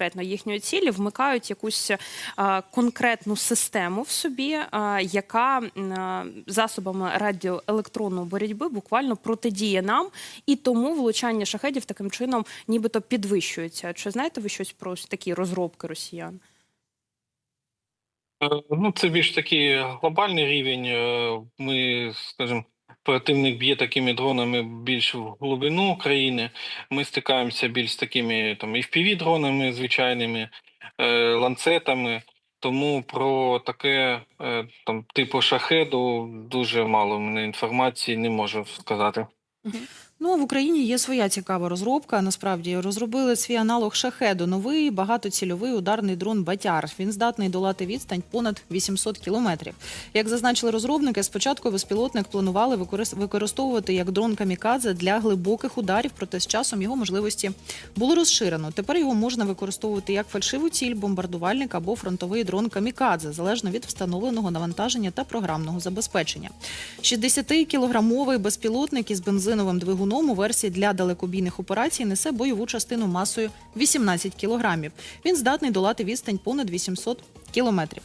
конкретно їхньої цілі, вмикають якусь конкретну систему в собі, яка засобами радіоелектронної боротьби буквально протидіє нам, і тому влучання шахедів таким чином нібито підвищується. Чи знаєте ви щось про такі розробки росіян? Е, Ну, це більш такий глобальний рівень. Е, Ми, скажімо, противник б'є такими дронами більш в глибину країни. Ми стикаємося більш з такими там fpv дронами звичайними, е, ланцетами. Тому про таке е, там типу шахеду дуже мало в мене інформації, не можу сказати. Ну, в Україні є своя цікава розробка. Насправді розробили свій аналог шахеду. Новий багатоцільовий ударний дрон Батяр. Він здатний долати відстань понад 800 кілометрів. Як зазначили розробники, спочатку безпілотник планували використ- використовувати як дрон камікадзе для глибоких ударів, проте з часом його можливості було розширено. Тепер його можна використовувати як фальшиву ціль, бомбардувальник або фронтовий дрон камікадзе, залежно від встановленого навантаження та програмного забезпечення. 60-кілограмовий безпілотник із бензиновим двигуном у версії для далекобійних операцій несе бойову частину масою 18 кілограмів. Він здатний долати відстань понад 800 кілометрів.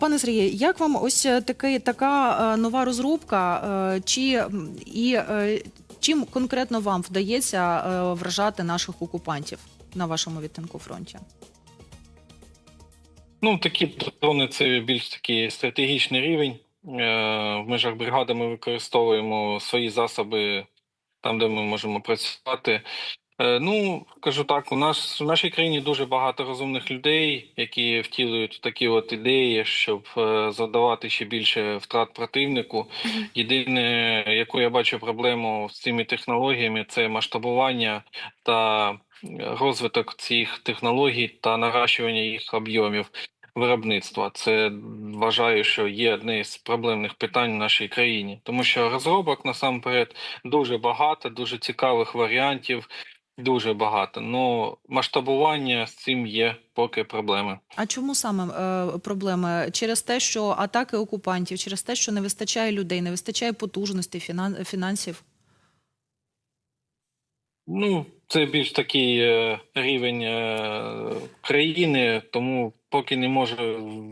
Пане Сергію, як вам ось е, такий, така е, нова розробка? е, Чи і чим конкретно вам вдається вражати наших окупантів на вашому відтинку фронті? Ну, такі дрони це більш такий стратегічний рівень. В межах бригади ми використовуємо свої засоби там, де ми можемо працювати. Е, Ну, кажу так, у нас в нашій країні дуже багато розумних людей, які втілюють такі от ідеї, щоб е, завдавати ще більше втрат противнику. Єдине, яку я бачу проблему з цими технологіями, це масштабування та е, розвиток цих технологій та наращування їх об'ємів виробництва. Це вважаю, що є одне з проблемних питань в нашій країні, тому що розробок насамперед дуже багато, дуже цікавих варіантів, дуже багато. Ну масштабування з цим є поки проблеми. А чому саме е, проблеми? Через те, що атаки окупантів, через те, що не вистачає людей, не вистачає потужностей, фінансів? Ну, це більш такий е, рівень е, країни, тому поки не можу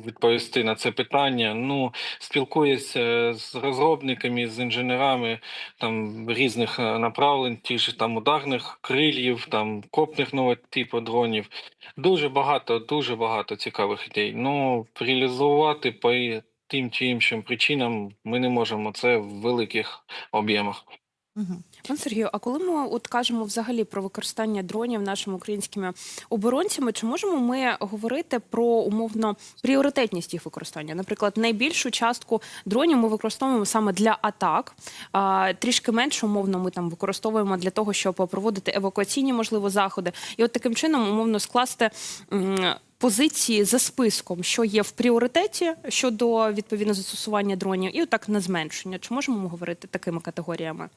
відповісти на це питання. Ну, спілкуюся з розробниками, з інженерами там різних е, направлень, ті ж там ударних крильїв, там копних нового типу дронів. Дуже багато, дуже багато цікавих ідей. Ну, реалізувати по тим чи іншим причинам ми не можемо це в великих об'ємах. Угу. Пан Сергію, а коли ми от кажемо взагалі про використання дронів нашими українськими оборонцями, чи можемо ми говорити про умовно пріоритетність їх використання? Наприклад, найбільшу частку дронів ми використовуємо саме для атак, а трішки менше умовно ми там використовуємо для того, щоб проводити евакуаційні можливо заходи, і от таким чином умовно скласти. Позиції за списком, що є в пріоритеті щодо відповідно застосування дронів, і отак на зменшення. Чи можемо ми говорити такими категоріями?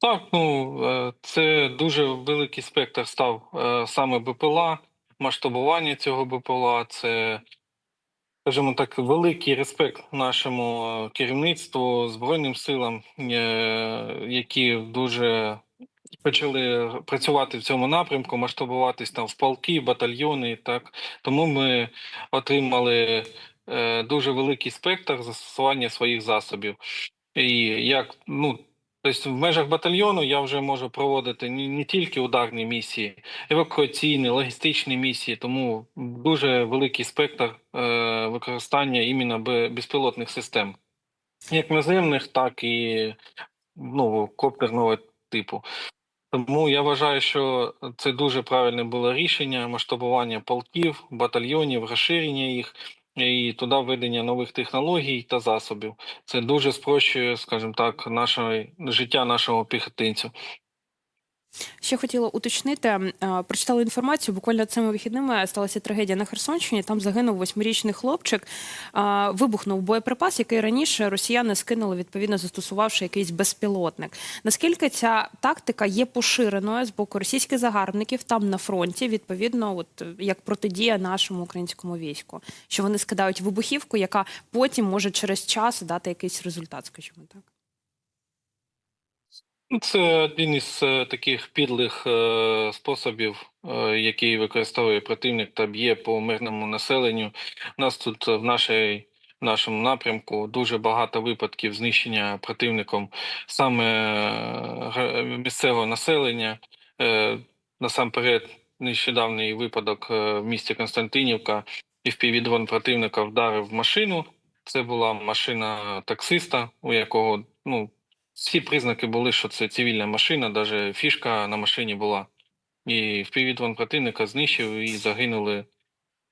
Так, ну е, це дуже великий спектр став е, саме БПЛА, масштабування цього БПЛА. Це, скажімо так, великий респект нашому е, керівництву, Збройним силам, які дуже почали працювати в цьому напрямку, масштабуватись там в полки, батальйони. Так тому ми отримали дуже великий спектр застосування своїх засобів. І як ну. Тобто в межах батальйону я вже можу проводити не, тільки ударні місії, евакуаційні, логістичні місії, тому дуже великий спектр е, використання іменно безпілотних систем, як наземних, так і ну, коптерного типу. Тому я вважаю, що це дуже правильне було рішення масштабування полків, батальйонів, розширення їх і туди введення нових технологій та засобів. Це дуже спрощує, скажімо так, наше життя нашого піхотинця. Ще хотіла уточнити, е, прочитала інформацію. Буквально цими вихідними сталася трагедія на Херсонщині. Там загинув восьмирічний хлопчик. Вибухнув боєприпас, який раніше росіяни скинули, відповідно застосувавши якийсь безпілотник. Наскільки ця тактика є поширеною з боку російських загарбників там на фронті, відповідно, от як протидія нашому українському війську, що вони скидають вибухівку, яка потім може через час дати якийсь результат, скажімо так. Ну, Це один із е, таких підлих е, способів, е, який використовує противник та б'є по мирному населенню. У нас тут в нашій, в нашому напрямку дуже багато випадків знищення противником саме місцевого населення. Насамперед, нещодавній випадок в місті Константинівка і впівдрон противника вдарив машину. Це була машина таксиста, у якого ну. Всі признаки були, що це цивільна машина, навіть фішка на машині була. І впівдрон противника знищив і загинули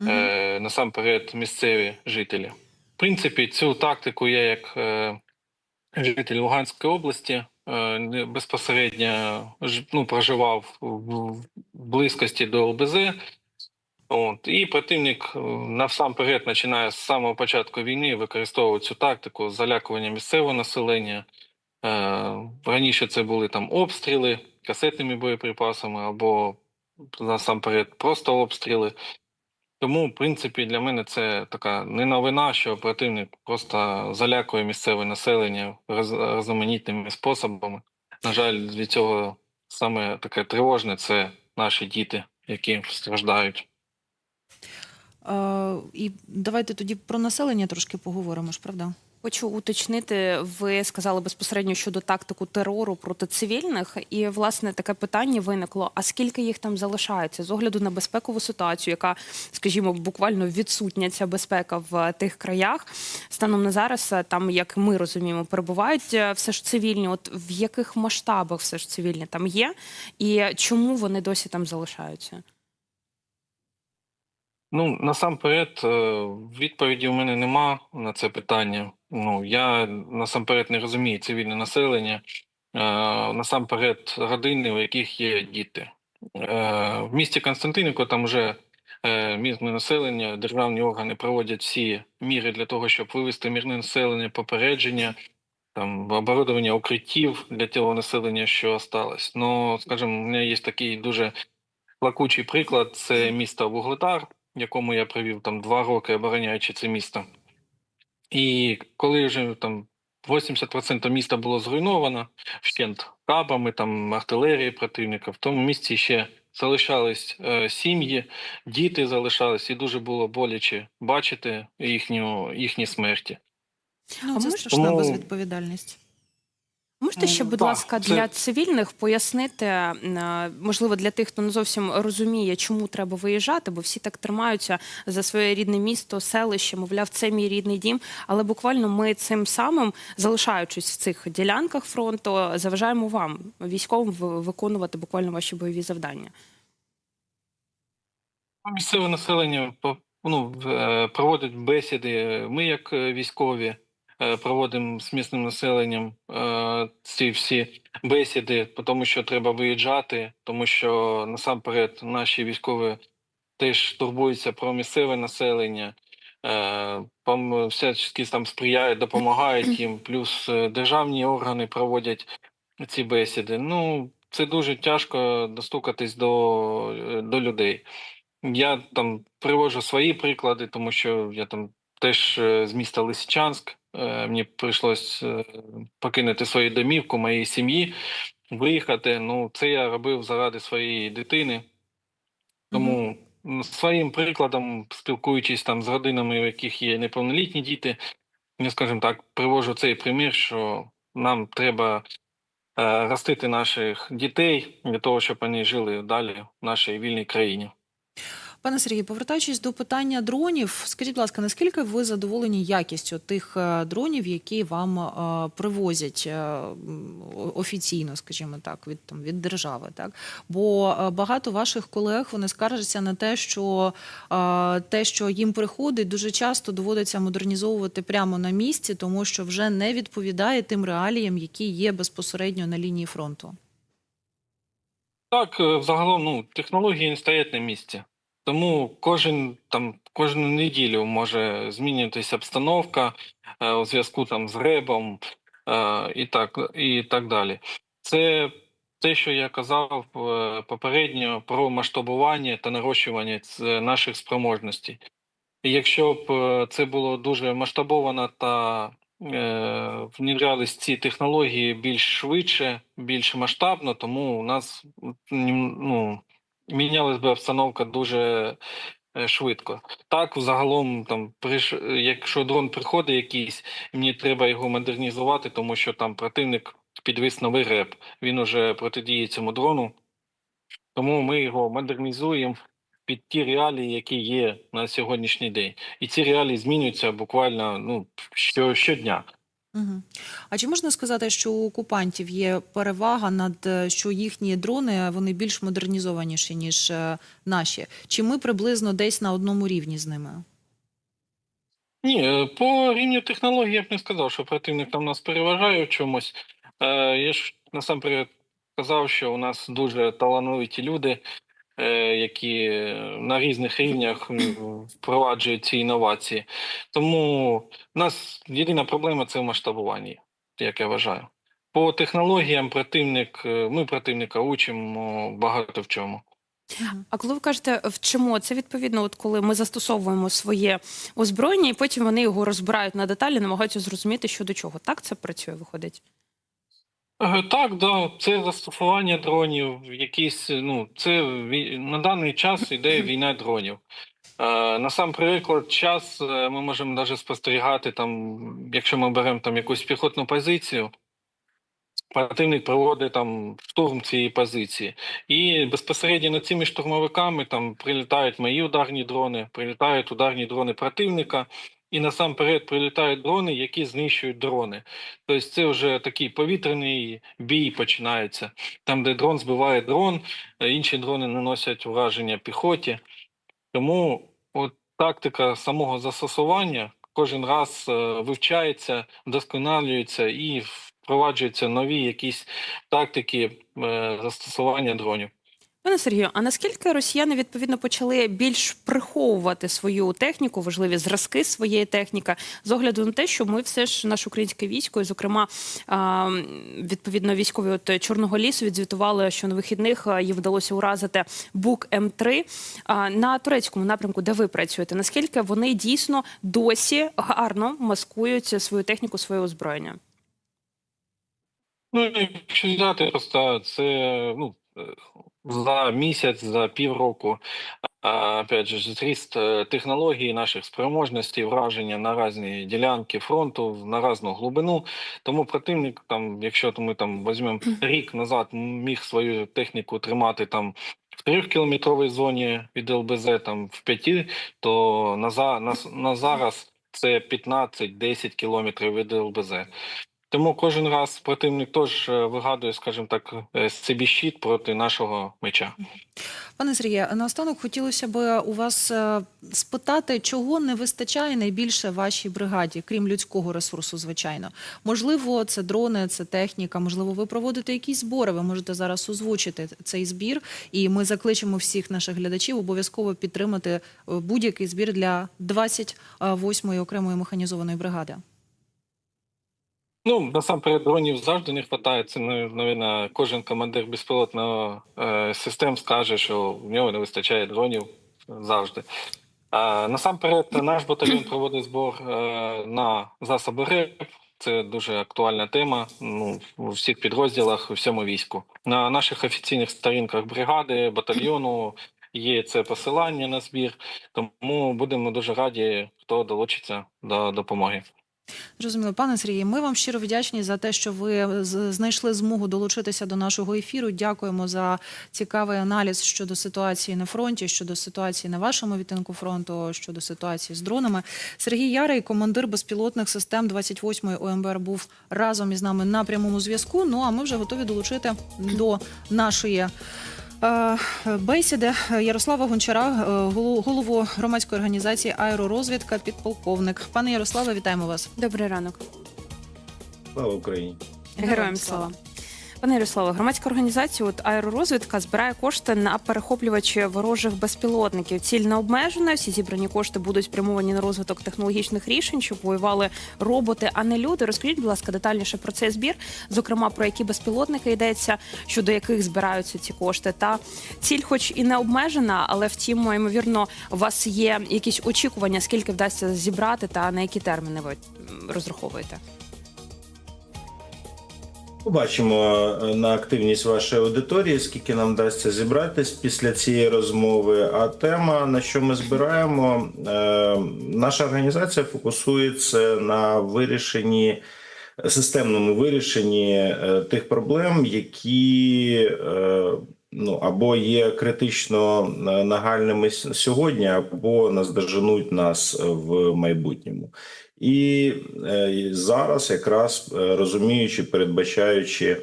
Мгм. е, насамперед місцеві жителі. В принципі, цю тактику я як е, житель Луганської області е, безпосередньо ж- ну, проживав в в близькості до ЛБЗ. От, і противник е, насамперед починає з самого початку війни використовувати цю тактику залякування місцевого населення. Е, раніше це були там обстріли касетними боєприпасами або насамперед просто обстріли. Тому, в принципі, для мене це така не новина, що противник просто залякує місцеве населення різноманітними способами. На жаль, від цього саме таке тривожне це наші діти, які страждають. Е, і давайте тоді про населення трошки поговоримо ж, правда? Хочу уточнити, ви сказали безпосередньо щодо тактику терору проти цивільних, і власне таке питання виникло: а скільки їх там залишається з огляду на безпекову ситуацію, яка, скажімо, буквально відсутня ця безпека в тих краях? Станом на зараз е, там, як ми розуміємо, перебувають е, все ж цивільні. От в яких масштабах все ж цивільні там є, і чому вони досі там залишаються? Ну, насамперед, е, відповіді у мене нема на це питання. Ну, я насамперед не розумію цивільне населення, е, насамперед родини, у яких є діти. Е, В місті Константинівка там вже е, мирне населення, державні органи проводять всі міри для того, щоб вивести мирне населення, попередження, там оборудовання укриттів для того населення, що осталось. Ну, скажімо, у мене є такий дуже плакучий приклад це місто Вугледар, якому я провів там два роки обороняючи це місто. І коли вже там 80% міста було зруйновано вщент кабами, там артилерії противника, в тому місці ще залишались е, сім'ї, діти залишались, і дуже було боляче бачити їхню, їхні смерті. Ну, це тому... страшна безвідповідальність. Можете ще, Ну, будь так, ласка, це- для цивільних пояснити, е, можливо, для тих, хто не зовсім розуміє, чому треба виїжджати, бо всі так тримаються за своє рідне місто, селище, мовляв, це мій рідний дім. Але буквально ми цим самим, залишаючись в цих ділянках фронту, заважаємо вам, військовим, виконувати буквально ваші бойові завдання. Ну, Місцеве населення по- ну, е, проводить бесіди. Ми, як е, військові, е, проводимо з місним населенням е, ці всі бесіди, тому що треба виїжджати, тому що насамперед наші військові теж турбуються про місцеве населення. е, пом- Всячески там сприяють, допомагають їм. Плюс е, державні органи проводять ці бесіди. Ну, це дуже тяжко достукатись до, е, до людей. Я там привожу свої приклади, тому що я там теж е, з міста Лисичанськ. Е, Мені прийшлось е, покинути свою домівку, моєї сім'ї, виїхати. Ну, це я робив заради своєї дитини. Тому м, своїм прикладом, спілкуючись там з родинами, у яких є неповнолітні діти, я, скажімо так, привожу цей примір, що нам треба е, ростити наших дітей для того, щоб вони жили далі в нашій вільній країні. Пане Сергію, повертаючись до питання дронів, скажіть, будь ласка, наскільки ви задоволені якістю тих е, дронів, які вам е, привозять е, офіційно, скажімо так, від там від держави? Так бо багато ваших колег вони скаржаться на те, що те, що їм приходить, дуже часто доводиться модернізовувати прямо на місці, тому що вже не відповідає тим реаліям, які є безпосередньо на лінії фронту. Так, взагалом, ну, технології не стоять на місці. Тому кожен там кожну неділю може змінюватися обстановка е, у зв'язку там з ребом е, і так, і так далі. Це те, що я казав е, попередньо про масштабування та нарощування наших спроможностей. І якщо б е, це було дуже масштабовано та е, внедрялись ці технології більш швидше, більш масштабно, тому у нас ну, мінялась би обстановка дуже е, швидко. Так, взагалом, там, якщо дрон приходить якийсь, мені треба його модернізувати, тому що там противник підвіз новий реп. Він уже протидіє цьому дрону, тому ми його модернізуємо під ті реалії, які є на сьогоднішній день. І ці реалії змінюються буквально ну, що, щодня. Угу. А чи можна сказати, що у окупантів є перевага над е, що їхні дрони вони більш модернізованіші ніж е, наші? Чи ми приблизно десь на одному рівні з ними? Ні, е, по рівню технологій я б не сказав, що противник там нас переважає в чомусь. Е, я ж насамперед казав, що у нас дуже талановиті люди, е, які на різних рівнях впроваджують ці інновації. Тому в нас єдина проблема це в масштабуванні, як я вважаю. По технологіям противник, е, ми противника учимо багато в чому. А коли ви кажете вчимо, це відповідно, от коли ми застосовуємо своє озброєння, і потім вони його розбирають на деталі, намагаються зрозуміти, що до чого. Так це працює, виходить? Е, Так, да, це застосування дронів, якісь, ну, це на даний час іде війна дронів. Е, насамперед, час е, ми можемо навіть спостерігати, там, якщо ми беремо там якусь піхотну позицію, противник проводить там штурм цієї позиції. І безпосередньо над цими штурмовиками там прилітають мої ударні дрони, прилітають ударні дрони противника, і насамперед прилітають дрони, які знищують дрони. Тобто це вже такий повітряний бій починається, там, де дрон збиває дрон, е, інші дрони наносять враження піхоті. Тому от тактика самого застосування кожен раз е, вивчається, вдосконалюється і впроваджуються нові якісь тактики е, застосування дронів. Пане Сергію, а наскільки росіяни відповідно почали більш приховувати свою техніку, важливі зразки своєї техніки, з огляду на те, що ми все ж наше українське військо, і зокрема відповідно військові от Чорного лісу відзвітували, що на вихідних їй вдалося уразити бук М3 на турецькому напрямку, де ви працюєте. Наскільки вони дійсно досі гарно маскують свою техніку, своє озброєння? Ну, якщо взяти просто це ну, е, за місяць, за півроку, опять же, зріст е, технологій, наших спроможностей, враження на різні ділянки фронту, на різну глибину. Тому противник, там, якщо ми там візьмемо рік назад, міг свою техніку тримати там в трьохкілометровій зоні від ЛБЗ, там в п'яти, то на, за, на, на зараз це 15-10 кілометрів від ЛБЗ. Тому кожен раз противник теж е, вигадує, скажімо так, е, собі щит проти нашого меча. Пане Сергію, наостанок хотілося б у вас е, спитати, чого не вистачає найбільше вашій бригаді, крім людського ресурсу, звичайно. Можливо, це дрони, це техніка. Можливо, ви проводите якісь збори. Ви можете зараз озвучити цей збір, і ми закличемо всіх наших глядачів обов'язково підтримати будь-який збір для 28-ї окремої механізованої бригади. Ну, насамперед, дронів завжди не вистачає. Це, навіть, кожен командир безпілотного е, систем скаже, що в нього не вистачає дронів завжди. А, насамперед, наш батальйон проводить збор е, на засоби РЕП. Це дуже актуальна тема ну, у всіх підрозділах, у всьому війську. На наших офіційних сторінках бригади, батальйону є це посилання на збір, тому будемо дуже раді, хто долучиться до допомоги. Зрозуміло, пане Сергію, ми вам щиро вдячні за те, що ви знайшли змогу долучитися до нашого ефіру. Дякуємо за цікавий аналіз щодо ситуації на фронті, щодо ситуації на вашому відтинку фронту, щодо ситуації з дронами. Сергій Ярий, командир безпілотних систем 28-ї ОМБР, був разом із нами на прямому зв'язку. Ну а ми вже готові долучити до нашої. Е, Бесіди Ярослава Гончара, е, голову громадської організації Аеророзвідка, підполковник. Пане Ярославе, вітаємо вас. Добрий ранок. Слава Україні! Героям слава. Пане Ярославе, громадська організація от аеророзвідка збирає кошти на перехоплювачі ворожих безпілотників. Ціль не обмежена. Всі зібрані кошти будуть спрямовані на розвиток технологічних рішень, щоб воювали роботи, а не люди. Розкажіть, будь ласка, детальніше про цей збір, зокрема про які безпілотники йдеться, щодо яких збираються ці кошти. Та ціль, хоч і не обмежена, але втім, ймовірно, у вас є якісь очікування, скільки вдасться зібрати, та на які терміни ви розраховуєте. Побачимо е, на активність вашої аудиторії, скільки нам вдасться зібратись після цієї розмови. А тема, на що ми збираємо, е, наша організація фокусується на вирішенні системному вирішенні е, тих проблем, які ну або є критично нагальними сьогодні, або наздоженуть нас в майбутньому. І е, зараз, якраз е, розуміючи, передбачаючи